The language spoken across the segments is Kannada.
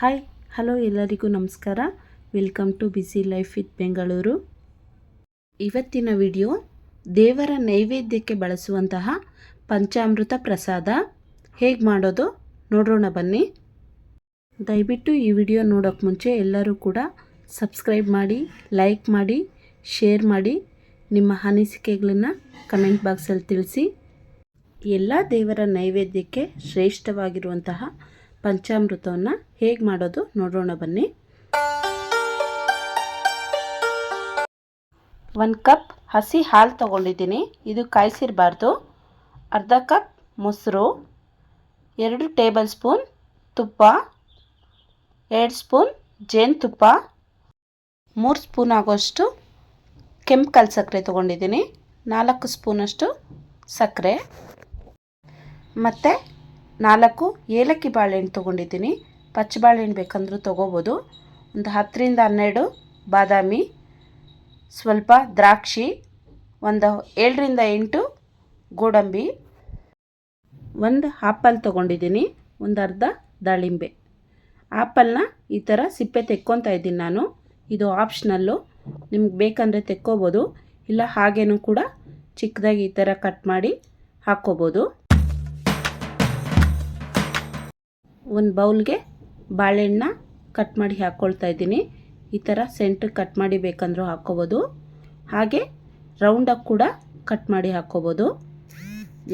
ಹಾಯ್ ಹಲೋ ಎಲ್ಲರಿಗೂ ನಮಸ್ಕಾರ. Welcome to busy life with Bengaluru ಇವತ್ತಿನ ವಿಡಿಯೋ ದೇವರ ನೈವೇದ್ಯಕ್ಕೆ ಬಳಸುವಂತಹ ಪಂಚಾಮೃತ ಪ್ರಸಾದ. ಹೇಗೆ ಮಾಡೋದು? ನೋಡೋಣ ಬನ್ನಿ. ದಯವಿಟ್ಟು ಈ ವಿಡಿಯೋ ನೋಡೋಕ್ಕೆ ಮುಂಚೆ ಎಲ್ಲರೂ ಕೂಡ ಸಬ್ಸ್ಕ್ರೈಬ್ ಮಾಡಿ ಲೈಕ್ ಮಾಡಿ ಶೇರ್ ಮಾಡಿ, ನಿಮ್ಮ ಅನಿಸಿಕೆಗಳನ್ನು ಕಮೆಂಟ್ ಬಾಕ್ಸಲ್ಲಿ ತಿಳಿಸಿ. ಎಲ್ಲ ದೇವರ ನೈವೇದ್ಯಕ್ಕೆ ಶ್ರೇಷ್ಠವಾಗಿರುವಂತಹ ಪಂಚಾಮೃತವನ್ನು ಹೇಗೆ ಮಾಡೋದು ನೋಡೋಣ ಬನ್ನಿ. ಒಂದು ಕಪ್ ಹಸಿ ಹಾಲು ತಗೊಂಡಿದ್ದೀನಿ. ಇದು ಕಾಯಿಸಿರಬಾರ್ದು. ಅರ್ಧ ಕಪ್ ಮೊಸರು. ಎರಡು ಟೇಬಲ್ ಸ್ಪೂನ್ ತುಪ್ಪ. ಎರಡು ಸ್ಪೂನ್ ಜೇನುತುಪ್ಪ. ಮೂರು ಸ್ಪೂನ್ ಆಗೋಷ್ಟು ಕೆಂಪು ಕಲ್ ಸಕ್ಕರೆ ತೊಗೊಂಡಿದ್ದೀನಿ. ನಾಲ್ಕು ಸ್ಪೂನಷ್ಟು ಸಕ್ಕರೆ ಮತ್ತು ನಾಲ್ಕು, ಏಲಕ್ಕಿ ಬಾಳೆಹಣ್ಣು ತೊಗೊಂಡಿದ್ದೀನಿ. ಪಚ್ಚ ಬಾಳೆಹಣ್ಣು ಬೇಕಂದ್ರೂ ತೊಗೋಬೋದು. ಒಂದು ಹತ್ತರಿಂದ ಹನ್ನೆರಡು ಬಾದಾಮಿ, ಸ್ವಲ್ಪ ದ್ರಾಕ್ಷಿ, ಒಂದು ಏಳರಿಂದ ಎಂಟು ಗೋಡಂಬಿ, ಒಂದು ಆಪಲ್ ತೊಗೊಂಡಿದ್ದೀನಿ, ಒಂದು ಅರ್ಧ ದಾಳಿಂಬೆ. ಆಪಲ್ನ ಈ ಥರ ಸಿಪ್ಪೆ ತೆಕ್ಕೊತಾ ಇದ್ದೀನಿ ನಾನು. ಇದು ಆಪ್ಷನಲ್ಲು. ನಿಮ್ಗೆ ಬೇಕಂದರೆ ತೆಕ್ಕೋಬೋದು. ಇಲ್ಲ ಹಾಗೇನೂ ಕೂಡ ಚಿಕ್ಕದಾಗಿ ಈ ಥರ ಕಟ್ ಮಾಡಿ ಹಾಕ್ಕೋಬೋದು. ಒಂದು ಬೌಲ್ಗೆ ಬಾಳೆಹಣ್ಣ ಕಟ್ ಮಾಡಿ ಹಾಕ್ಕೊಳ್ತಾ ಇದ್ದೀನಿ. ಈ ಥರ ಸೆಂಟ್ರ್ ಕಟ್ ಮಾಡಿ ಬೇಕಂದ್ರೂ ಹಾಕ್ಕೋಬೋದು ಹಾಗೆ ರೌಂಡಾಗಿ ಕೂಡ ಕಟ್ ಮಾಡಿ ಹಾಕ್ಕೋಬೋದು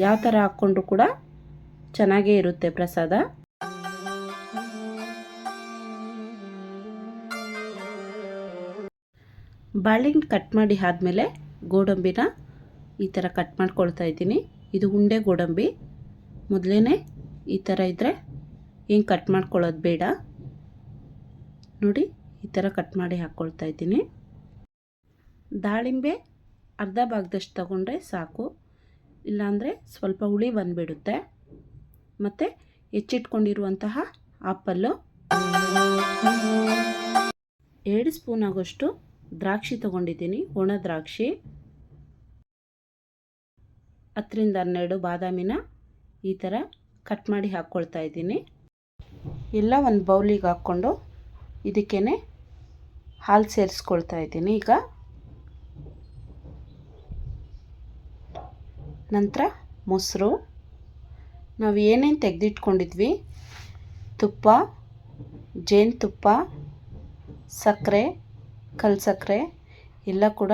ಯಾವ ಥರ ಹಾಕ್ಕೊಂಡ್ರು ಕೂಡ ಚೆನ್ನಾಗೇ ಇರುತ್ತೆ ಪ್ರಸಾದ. ಬಾಳೆಹಣ್ಣು ಕಟ್ ಮಾಡಿ ಆದಮೇಲೆ ಗೋಡಂಬಿನ ಈ ಥರ ಕಟ್ ಮಾಡ್ಕೊಳ್ತಾ ಇದ್ದೀನಿ. ಇದು ಉಂಡೆ ಗೋಡಂಬಿ. ಮೊದಲೇ ಈ ಥರ ಇದ್ದರೆ ಏನು ಕಟ್ ಮಾಡ್ಕೊಳ್ಳೋದು ಬೇಡ. ನೋಡಿ, ಈ ಥರ ಕಟ್ ಮಾಡಿ ಹಾಕ್ಕೊಳ್ತಾ ಇದ್ದೀನಿ. ದಾಳಿಂಬೆ ಅರ್ಧ ಭಾಗದಷ್ಟು ತಗೊಂಡ್ರೆ ಸಾಕು. ಇಲ್ಲಾಂದರೆ ಸ್ವಲ್ಪ ಹುಳಿ ಬಂದುಬಿಡುತ್ತೆ. ಮತ್ತು ಹೆಚ್ಚಿಟ್ಕೊಂಡಿರುವಂತಹ ಆಪಲ್ಲು. ಎರಡು ಸ್ಪೂನ್ ಆಗೋಷ್ಟು ದ್ರಾಕ್ಷಿ ತಗೊಂಡಿದ್ದೀನಿ, ಒಣ ದ್ರಾಕ್ಷಿ. ಹತ್ತರಿಂದ ಹನ್ನೆರಡು ಬಾದಾಮಿನ ಈ ಥರ ಕಟ್ ಮಾಡಿ ಹಾಕ್ಕೊಳ್ತಾ ಇದ್ದೀನಿ. ಎಲ್ಲ ಒಂದು ಬೌಲಿಗೆ ಹಾಕ್ಕೊಂಡು ಇದಕ್ಕೇ ಹಾಲು ಸೇರಿಸ್ಕೊಳ್ತಾ ಇದ್ದೀನಿ ಈಗ. ನಂತರ ಮೊಸರು. ನಾವು ಏನೇನು ತೆಗೆದಿಟ್ಕೊಂಡಿದ್ವಿ? ತುಪ್ಪ ಜೇನುತುಪ್ಪ ಸಕ್ಕರೆ ಕಲ್ ಸಕ್ಕರೆ ಎಲ್ಲ ಕೂಡ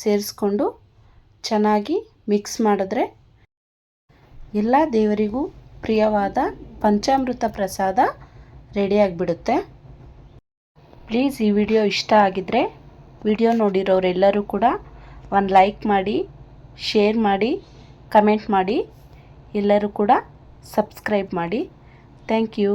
ಸೇರಿಸ್ಕೊಂಡು ಚೆನ್ನಾಗಿ ಮಿಕ್ಸ್ ಮಾಡಿದ್ರೆ ಎಲ್ಲ ದೇವರಿಗೂ ಪ್ರಿಯವಾದ ಪಂಚಾಮೃತ ಪ್ರಸಾದ ರೆಡಿಯಾಗಿಬಿಡುತ್ತೆ ಪ್ಲೀಸ್ ಈ ವಿಡಿಯೋ ಇಷ್ಟ ಆಗಿದ್ರೆ ವಿಡಿಯೋ ನೋಡಿರೋರೆಲ್ಲರೂ ಕೂಡ ಒಂದು ಲೈಕ್ ಮಾಡಿ, ಶೇರ್ ಮಾಡಿ, ಕಮೆಂಟ್ ಮಾಡಿ, ಎಲ್ಲರೂ ಕೂಡ ಸಬ್ಸ್ಕ್ರೈಬ್ ಮಾಡಿ. Thank you.